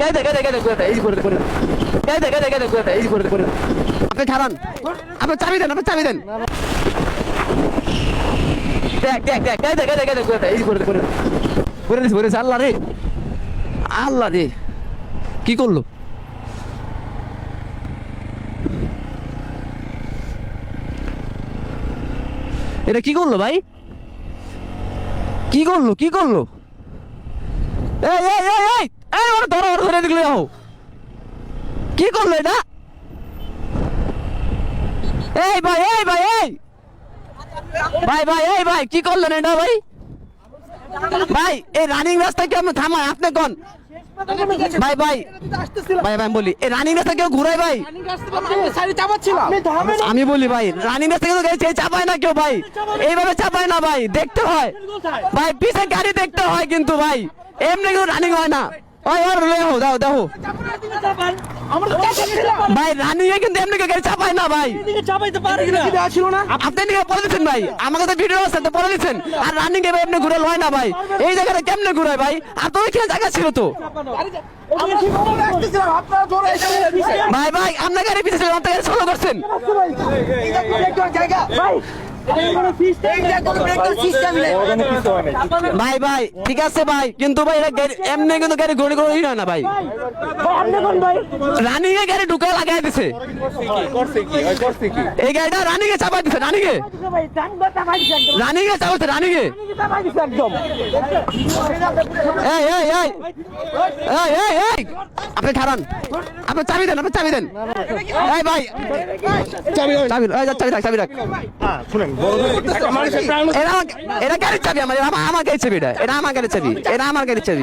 কেটে কেটে কেটে কেটে এই করে করে দে। কেটে কেটে কেটে কেটে এই করে করে আপনি ছাড়ান। আপনি চাবি দেন আপনি চাবি দেন। দেখ দেখ দেখ কেটে কেটে কেটে কেটে এই করে করে করে দিস করে আল্লাহ রে। আল্লাহ রে। কি করল? এটা কি করল ভাই? কি করল? কি করল? এই এই এই! কি করল এটা? এই ভাই এই ভাই এই। ভাই ভাই, এই ভাই, কি করলেন এটা ভাই? ভাই, এই রানিং কেউ আপনি কোন? ভাই আমি বলি ভাই? রানিং রাস্তা চাপায় না কেউ ভাই। এইভাবে চাপায় না ভাই, দেখতে হয়। ভাই, পিছে গাড়ি দেখতে হয় কিন্তু ভাই। এমনি কেউ রানিং হয় না। ভাই, রানিং কিন্তু এমনি গাড়ি চাপায় না, ভাই। নিয়ে পরে দিচ্ছেন, ভাই। আমাকে তো ভিডিও আছে, তো দিচ্ছেন। আর রানিং এ এমনি ঘুরে না, ভাই। এই জায়গাটা কেমনে ঘুরায়, ভাই? আর তো জায়গা ছিল তো? ভাই ভাই আপনার গাড়ি পিছিয়ে আপনার গাড়ি সোলো করছেন। ভাই ভাই, ঠিক আছে ভাই, কিন্তু ভাই এটা গাড়ি এমনি কিন্তু গাড়ি ঘুরে ঘুরে হয় না ভাই। রানিং এ গাড়ি ঢুকে লাগাই দিছে। এই গাড়িটা রানিং এ চাপাই দিছে রানিং এ রানিং এ চাপাইছে রানিং এ আপনি খারান আপনি চাবি দেন, আপনি চাবি দেন। ভাই। চাবি চাবি এই, চাবি রাখ চাবি রাখ। এটা এটা গাড়ির চাবি আমার আমার- গাড়ির চাবি এটা এটা আমার গাড়ির চাবি এটা আমার গাড়ির চাবি।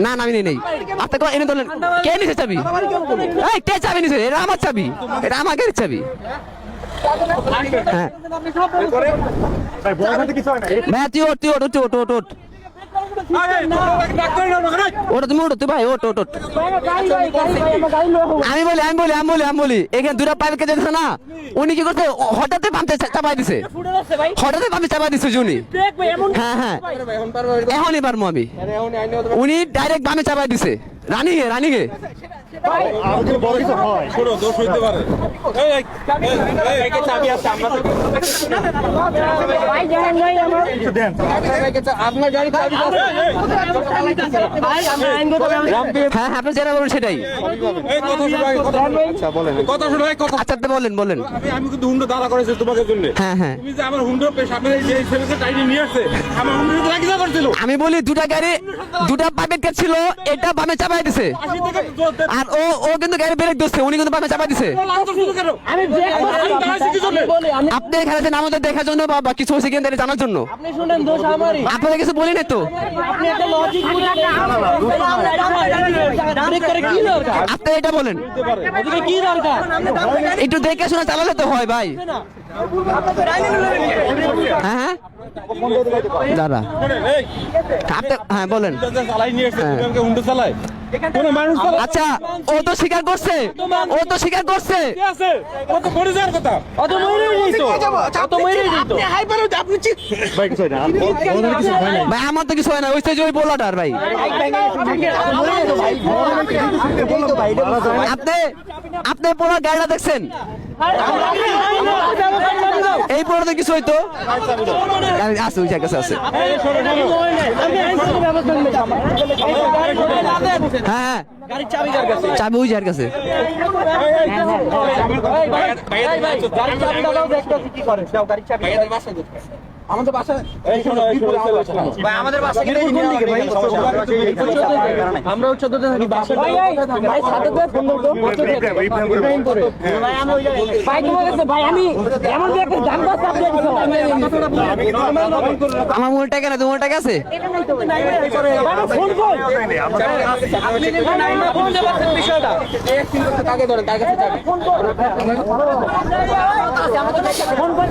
না না আমি নেই নেই। আপনি কোন এনে ধরলেন? কে নিছে চাবি? এই কে চাবি নিছে? এটা আমার চাবি এটা আমার গাড়ির চাবি। হ্যাঁ। ভাই তুই ওঠ তুই ওঠ তুই ওঠ ওঠ আমি বলি আমি বলি আমি বলি আমি বলি। এখানে দুটা পাইপ কেটে দিছে না। উনি কি করছে? হঠাৎ পাম্পে চাপাই দিছে। হঠাৎ পাম্পে চাপাই দিছে উনি। হ্যাঁ হ্যাঁ। এখনই পারব আমি। উনি ডাইরেক্ট বামে চাপাই দিছে। রানিং এ হ্যাঁ হ্যাঁ আপনি সেটাই কথা শোনো কথা আচ্ছা বলেন বলেন আমি আমি কিন্তু হুন্ডো দাঁড়া করেছি তোমাকে জন্য হ্যাঁ হ্যাঁ তুমি যে আমার হুন্ডো সামনে যে ছেলেকে টাইনি নিয়ে আসছে আমার হুন্ডো করছিল আমি বলি দুটা গাড়ি দুটা পাইপের কাজ ছিল এটা বামে চাপাই দিছে। আর ও ও কিন্তু গাড়ি ব্রেক দিচ্ছে উনি কিন্তু বামে চাপাই দিছে? আপনি এখানে আছেন আমাদের দেখার জন্য বা কিছু হয়েছে কিনা জানার জন্য আপনি শুনেন দোষ আমারই আপনাদের কিছু বলি নাই তো আপনি এটা বলেন এদিকে কি দরকার একটু দেখে শুনে চালালে তো হয় ভাই হ্যাঁ হ্যাঁ দাদা হ্যাঁ বলেন। হ্যাঁ। আচ্ছা ও তো স্বীকার করছে। ও তো স্বীকার করছে। ও তো মরে যাওয়ার কথা। অত মরেই দিত। অত মরেই দিত। ভাই আমার তো কিছু হয় না। ওই যে ওই বোলাটার ভাই। আপনি আপনি পুরো গাড়িটা দেখছেন। এই পরে কিছু হইতো আছে ওই জায়গা আছে। হ্যাঁ হ্যাঁ চাবি কাছে ওই যার কাছে চাবি আমাদের বাসা। ভাই আমাদের বাসা কিন্তু কোন দিকে ভাই? আমরা চোদ্দতে থাকি। বাসা ভাই সাথে তো ফোন করতো ইব্রাহিমপুরে ভাই আমি ওই জায়গায় ভাই তোমার কাছে ভাই আমি এমন যে একটা জান বাস আপনি আমার মূল টাকা না তোমার টাকা আছে ফোন কর। আপনি নাই না ফোন দেবার বিষয়টা কাকে ধরেন? কার কাছে যাবে? ফোন কর। ফোন কর।